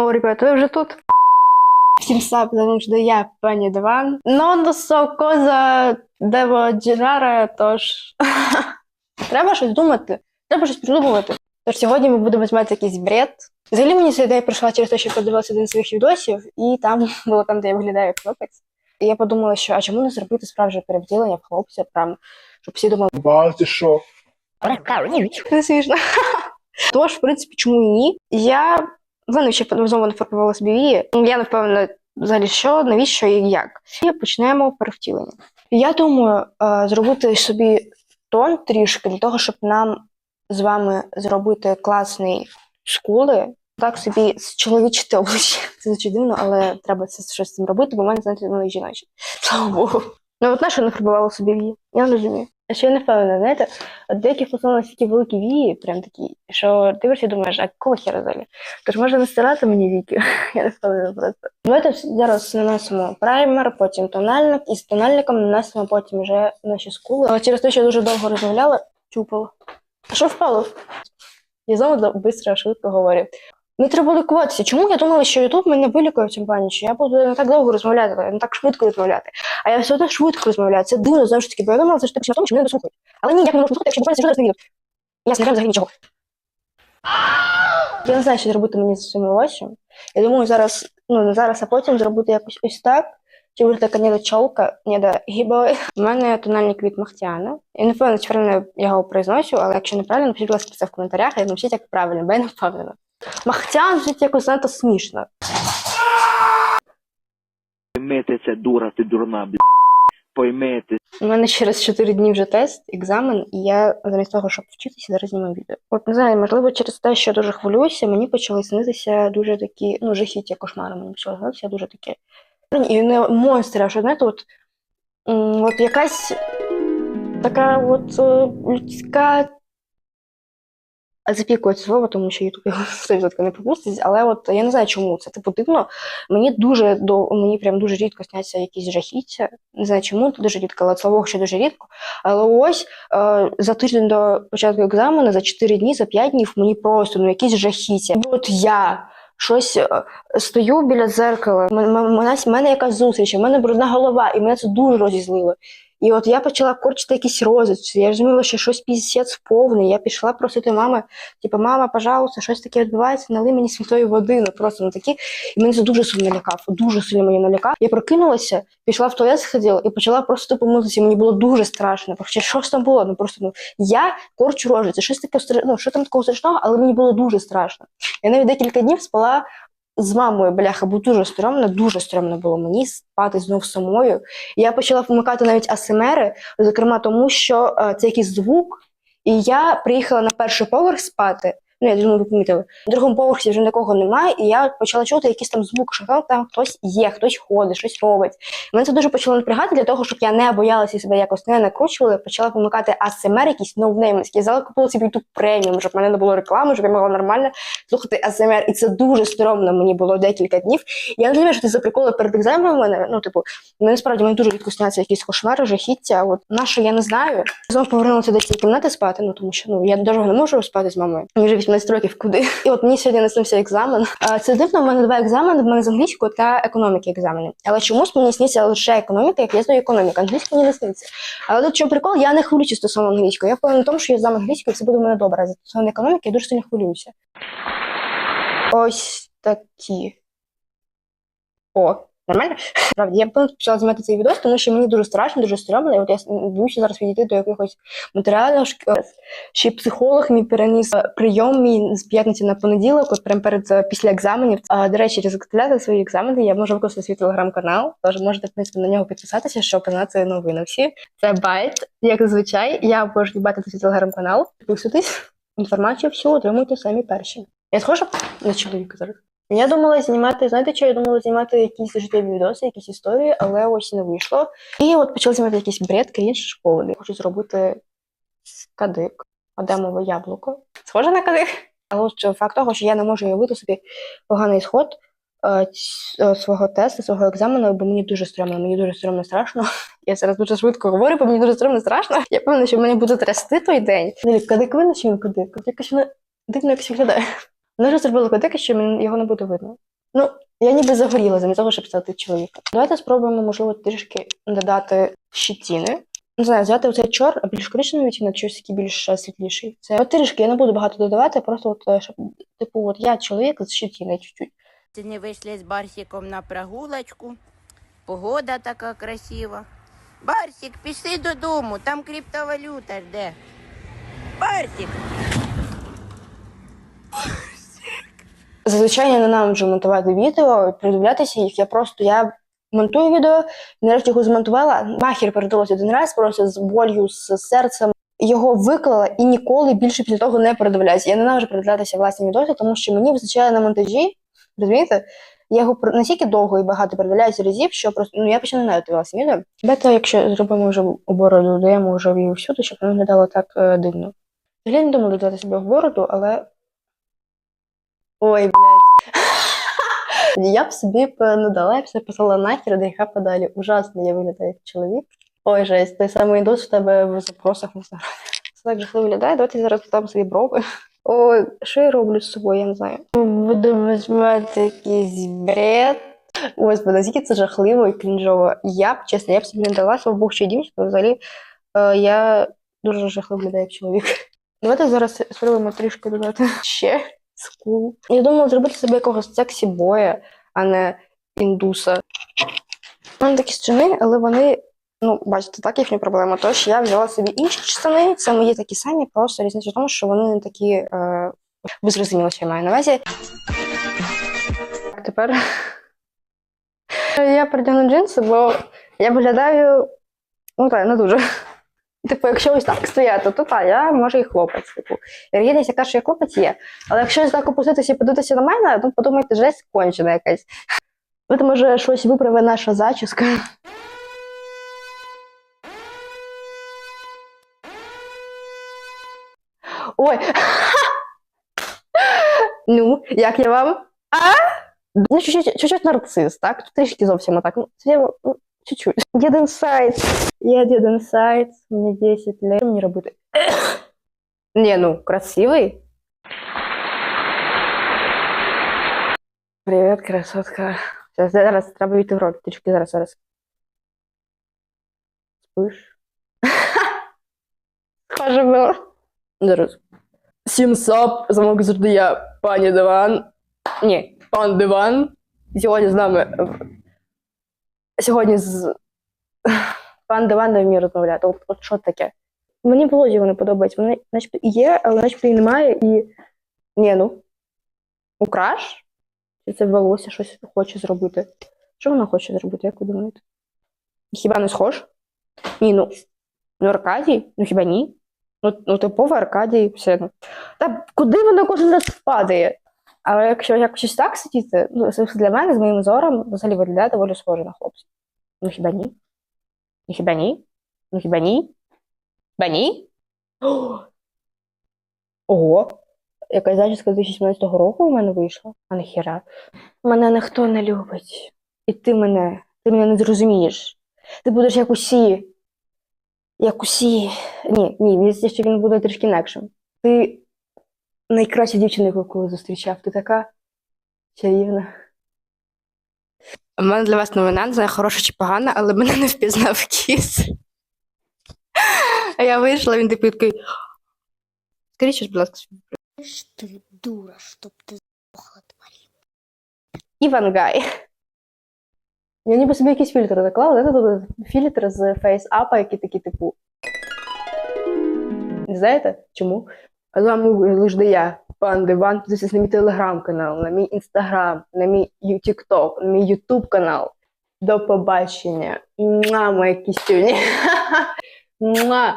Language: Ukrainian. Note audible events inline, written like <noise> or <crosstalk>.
О, ребята, ви вже тут. Всім сап, тому що я пані Диван. Non so cosa devo girare, тож <laughs> треба щось думати, треба щось придумувати. Тож сьогодні ми будемо знімати якийсь бред. Взагалі мені ця ідея прийшла через те, що я подивилася один з своїх відосів, і там <laughs> було там, де я виглядаю як хлопець. І я подумала, що а чому не зробити справжнє перевділення в хлопця, прям, щоб всі думали, Ба, ти що? не смішно. <laughs> Тож, в принципі, чому і ні? Я в мене ще знову не фарбувала собі вії. Я не впевнена взагалі, що, навіщо і як. І почнемо перевтілення. Я думаю, е, зробити собі тон трішки для того, щоб нам з вами зробити класний скули. Так собі з чоловічити обличчя. <laughs> Це звучить дивно, але треба це щось з цим робити, бо в мене знаєте, вони жіночі. Слава Богу. Ну от нащо не фарбувала собі вії? Я не розумію. А ще я не впевнена, знаєте, от деякі фасони настільки великі вії, прям такі, що дивишся і думаєш, а кого хера взагалі? Тож не стирати мені віки? <laughs> Я не впевнена просто. Давайте зараз нанесемо праймер, потім тональник, і з тональником нанесемо потім вже наші скули. Але через те, що я дуже довго розмовляла, чупала. А що впало? Я знову швидко говорю. Не треба лікуватися. Чому я думала, що Ютуб мене вилікує в цьому плані, що я буду не так довго розмовляти, не так швидко розмовляти. А я все одно швидко розмовляю. Це ж таки, бо я думала, це ж в тому, що мене дослухають. Але ні, як не можу слухати, якщо буквально сижу відео. Я не взагалі нічого. Я не знаю, що зробити мені з цим волоссям. Я думаю, зараз, ну не зараз, а потім зробити якось ось так. Чи буде така ніби чолка. У мене тональник від Махтіана. Я не впевнена, чи правильно я його произносю, але якщо неправильно, напишіть, будь ласка, це в коментарях, і напишіть, як правильно, бо я не впевнена. Махтян звучить якось занадто смішно. Поймете це дура, ти дурна, блядь. Поймете. У мене через 4 дні вже тест, екзамен, і я замість того, щоб вчитися, зараз знімаю відео. От не знаю, можливо, через те, що я дуже хвилююся, мені почали снитися дуже такі, ну, жахіття кошмари мені почали снитися дуже такі. І не монстри, а що знаєте, от, от якась така от е, людська. Запікує це слово, тому що Ютуб його <laughs> 100% не пропустить, але от я не знаю, чому це типу дивно. Мені дуже до мені прям дуже рідко сняться якісь жахіття. Не знаю чому, дуже рідко, але Богу, що дуже рідко. Але ось е, за тиждень до початку екзамену, за 4 дні, за 5 днів мені просто ну якісь жахіття. От я щось е, стою біля дзеркала, мене, мене якась зустріч, в мене брудна голова, і мене це дуже розізлило. І от я почала корчити якісь розочки. Я розуміла, що щось піздець повне. Я пішла просити мами, типу, мама, пожалуйста, щось таке відбувається, налий мені святої води, ну просто ну такі. І мене це дуже сильно налякав, дуже сильно мені налякав. Я прокинулася, пішла в туалет, сходила і почала просто музиці. Мені було дуже страшно. Хоча ж там було? Ну просто ну я корчу рожі. Щось таке ну, що там такого страшного, але мені було дуже страшно. Я навіть декілька днів спала. З мамою, бляха, бо дуже стрьомно, дуже стрьомно було мені спати знов самою. Я почала вмикати навіть АСМРи, зокрема тому, що е, це якийсь звук, і я приїхала на перший поверх спати. Ну, я думаю, ви помітили. На другому поверсі вже нікого немає, і я почала чути якийсь там звук, що там, хтось є, хтось ходить, щось робить. Мене це дуже почало напрягати для того, щоб я не боялася себе якось не накручувала, почала вмикати АСМР, якісь ноунеймські. Я купила собі YouTube преміум, щоб в мене не було реклами, щоб я могла нормально слухати АСМР. І це дуже соромно мені було декілька днів. Я не розумію, що це за приколи перед екзаменом мене. Ну, типу, мене справді мені дуже рідко якісь кошмари, жахіття. От на що я не знаю. Знову повернулася до цієї кімнати спати, ну тому що ну я довго не можу спати з мамою. Мені вже 18 років куди. І от мені сьогодні наснився екзамен. Це дивно, в мене два екзамени, в мене з англійської та економіки екзамени. Але чомусь мені сніться лише економіка, як я знаю економіка. Англійська мені не сниться. Але тут чому прикол, я не хвилююся стосовно англійської. Я впевнена в тому, що я здам англійською, це буде в мене добре. Стосовно економіки я дуже сильно хвилююся. Ось такі. О, нормально? Справді, я б почала знімати цей відео, тому що мені дуже страшно, дуже стрьомно. І от я боюся зараз відійти до якихось матеріалів. Ще психолог мій переніс е, прийом мій з п'ятниці на понеділок, прямо перед е, після екзаменів. А, до речі, результати свої екзамени я можу використати свій телеграм-канал. Тож можете в принципі на нього підписатися, щоб знати новини всі. Це байт, як зазвичай. Я обожнюю бати свій телеграм-канал. Підписуйтесь, інформацію всю отримуйте самі перші. Я схожа на чоловіка зараз. Я думала знімати, знаєте, що я думала знімати якісь життєві відоси, якісь історії, але ось не вийшло. І от почала знімати якийсь бред, крінж школи. Хочу зробити кадик, адемове яблуко. Схоже на кадик. Але от факт того, що я не можу уявити собі поганий сход е, е, свого тесту, свого екзамену, бо мені дуже стрьомно, мені дуже стрьомно страшно. <laughs> Я зараз дуже швидко говорю, бо мені дуже стрьомно страшно. Я певна, що мені буде трясти той день. Кадик видно, що кадик? Якось воно дивно якось виглядає. Вони вже зробили кадик, що його не буде видно. Ну, я ніби загоріла замість того, щоб стати чоловіком. Давайте спробуємо, можливо, трішки додати щетіни. Не знаю, взяти оцей чор, а більш коричневий відтінок, щось такий більш е, світліший. Це от трішки, я не буду багато додавати, просто от, е, щоб, типу, от я чоловік з щетіною чуть-чуть. Сьогодні вийшли з Барсиком на прогулочку. Погода така красива. Барсик, пішли додому, там криптовалюта жде. Барсик! Зазвичай я ненавиджу монтувати відео, придивлятися їх. Я просто я монтую відео, нарешті його змонтувала. Махер передалося один раз, просто з болью, з серцем. Його виклала і ніколи більше після того не передивляюся. Я ненавиджу передивлятися власні відоси, тому що мені вистачає на монтажі, розумієте? Я його настільки довго і багато передивляюся разів, що просто ну я починаю ненавидіти власні відео. Бета, якщо зробимо вже у бороду, даємо вже її всюди, щоб воно виглядало так е, дивно. Взагалі не думала додати себе в бороду, але. Ой, блядь. <laughs> Я б собі б не дала, я б все писала нахер, да яка подалі. Ужасно я виглядаю як чоловік. Ой, жесть, той самий індус в тебе в запросах в. Це так жахливо виглядає. Давайте я зараз додам свої брови. Ой, що я роблю з собою, я не знаю. Буду визмати якийсь бред. Господи, наскільки це жахливо і крінжово. Я б, чесно, я б собі не дала, Богу, що я взагалі е, я дуже жахливо виглядаю як чоловік. Давайте зараз спробуємо трішки додати ще скул. Я думала зробити себе якогось сексі боя, а не індуса. У мене такі штани, але вони, ну, бачите, так їхня проблема. Тож я взяла собі інші штани, це мої такі самі, просто різниця в тому, що вони не такі. Е... Ви зрозуміли, що я маю на увазі. Так, тепер <laughs> я придягну джинси, бо я виглядаю, ну так, не дуже. Типу, якщо ось так стояти, то так, я може і хлопець. Типу, Вірогідність, яка що я хлопець є. Але якщо ось так опуститися і подивитися на мене, то подумайте, жесть кончена якась. От може щось виправить наша зачіска. Ой. <laughs> Ну, як я вам? А? Ну, чуть-чуть, нарцис, так? Трішки зовсім отак. Ну, ну, чуть-чуть. Один сайт. Я один сайт, мені 10 лет. Що мені робити? <coughs> Не, ну, красивий. Привіт, красотка. Зараз, зараз треба війти в роль. Трішки зараз, зараз. Спиш? Схоже було. Зараз. Сім <laughs> сап, замок завжди я, пані Диван. Ні, пан Диван. Сьогодні з нами. Сьогодні з. Пан Диван не вміє розмовляти. От, от що таке? Мені Володі не подобається. Вони начебто і є, але начебто і немає, і. Ні, ну. Украш? Чи це волосся щось хоче зробити? Що вона хоче зробити, як ви думаєте? Хіба не схож? Ні, ну. Ну, Аркадій? Ну хіба ні? Ну, ну типовий Аркадій, все. Ну. Та куди воно кожен раз впадає? Але якщо якось так сидіти, ну, для мене, з моїм зором, взагалі виглядає доволі схоже на хлопця. Ну хіба ні? Ну хіба ні? Ну хіба ні? Хіба ні? <gasps> Ого! Якась зачіска 2017 року у мене вийшла, а не хіра. Мене ніхто не любить. І ти мене, ти мене не зрозумієш. Ти будеш як усі. Як усі. Ні, ні, мені здається, що він буде трішки інакшим. Ти найкраща дівчина, яку коли зустрічав. Ти така чарівна. У мене для вас новина, не знаю, хороша чи погана, але мене не впізнав кіс. А я вийшла, він такий такий. Скажіть, щось, будь ласка, Ж ты дура, чтоб ты сдохла, тварь. Івангай. Я ніби собі якийсь фільтр наклала, знаєте, тут фільтр з фейсапа, які такі, типу. Не знаєте чому? А з вами лише я, пан Диван, підписуйтесь на мій телеграм-канал, на мій інстаграм, на мій тікток, на мій ютуб канал. До побачення. Муа, мої кістюні. <laughs> Муа.